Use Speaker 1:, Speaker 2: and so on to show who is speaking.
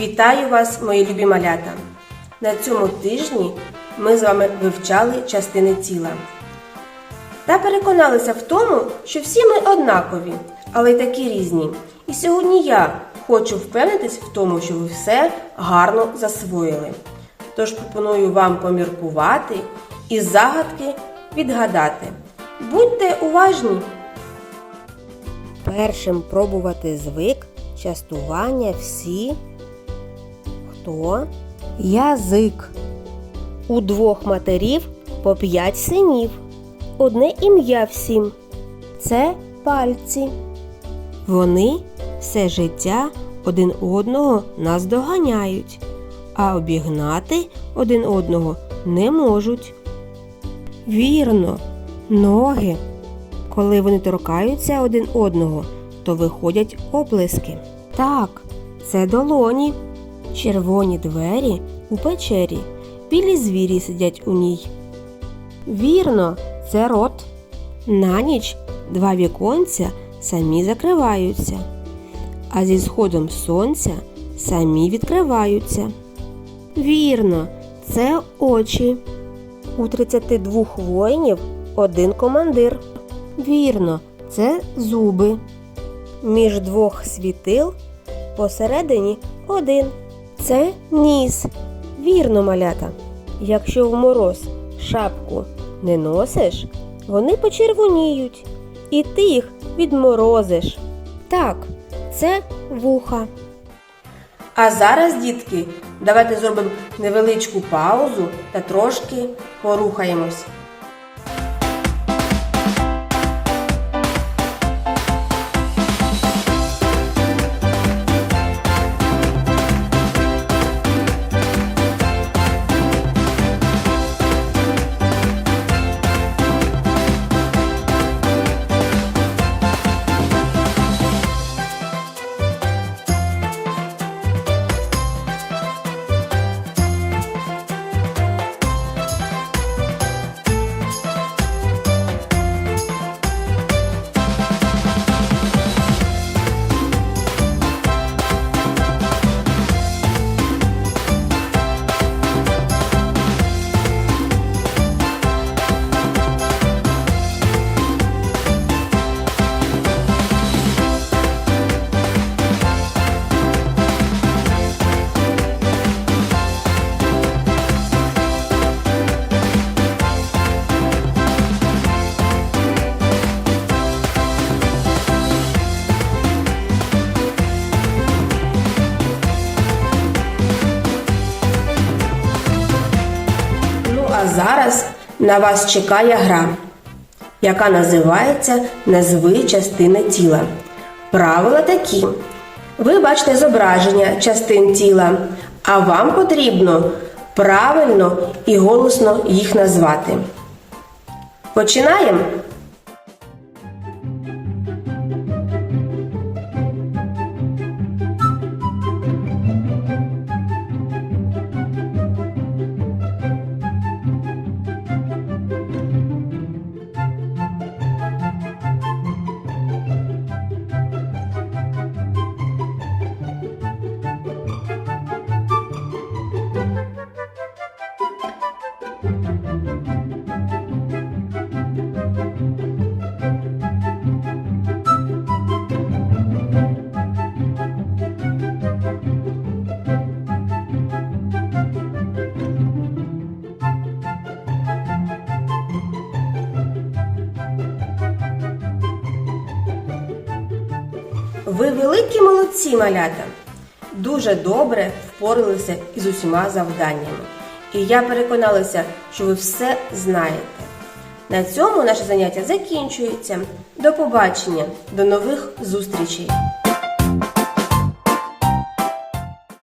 Speaker 1: Вітаю вас, мої любі малята! На цьому тижні ми з вами вивчали частини тіла та переконалися в тому, що всі ми однакові, але й такі різні. І сьогодні я хочу впевнитись в тому, що ви все гарно засвоїли. Тож пропоную вам поміркувати і загадки відгадати. Будьте уважні! Першим пробувати звик частування всі. Хто? Язик. У двох матерів по п'ять синів. Одне ім'я всім. Це пальці. Вони все життя один одного наздоганяють, а обігнати один одного не можуть. Вірно, ноги. Коли вони торкаються один одного, то виходять оплески. Так, це долоні. Червоні двері у печері. Білі звірі сидять у ній. Вірно, це рот. На ніч два віконця самі закриваються, а зі сходом сонця самі відкриваються. Вірно, це очі. У 32 воїнів один командир. Вірно, це зуби. Між двох світил посередині один. Це ніс. Вірно, малята. Якщо в мороз шапку не носиш, вони почервоніють, і ти їх відморозиш. Так, це вуха. А зараз, дітки, давайте зробимо невеличку паузу та трошки порухаємось. А зараз на вас чекає гра, яка називається Назви частини тіла. Правила такі. Ви бачите зображення частин тіла, а вам потрібно правильно і голосно їх назвати. Починаємо. Ви великі молодці, малята. Дуже добре впоралися із усіма завданнями. І я переконалася, що ви все знаєте. На цьому наше заняття закінчується. До побачення, до нових зустрічей!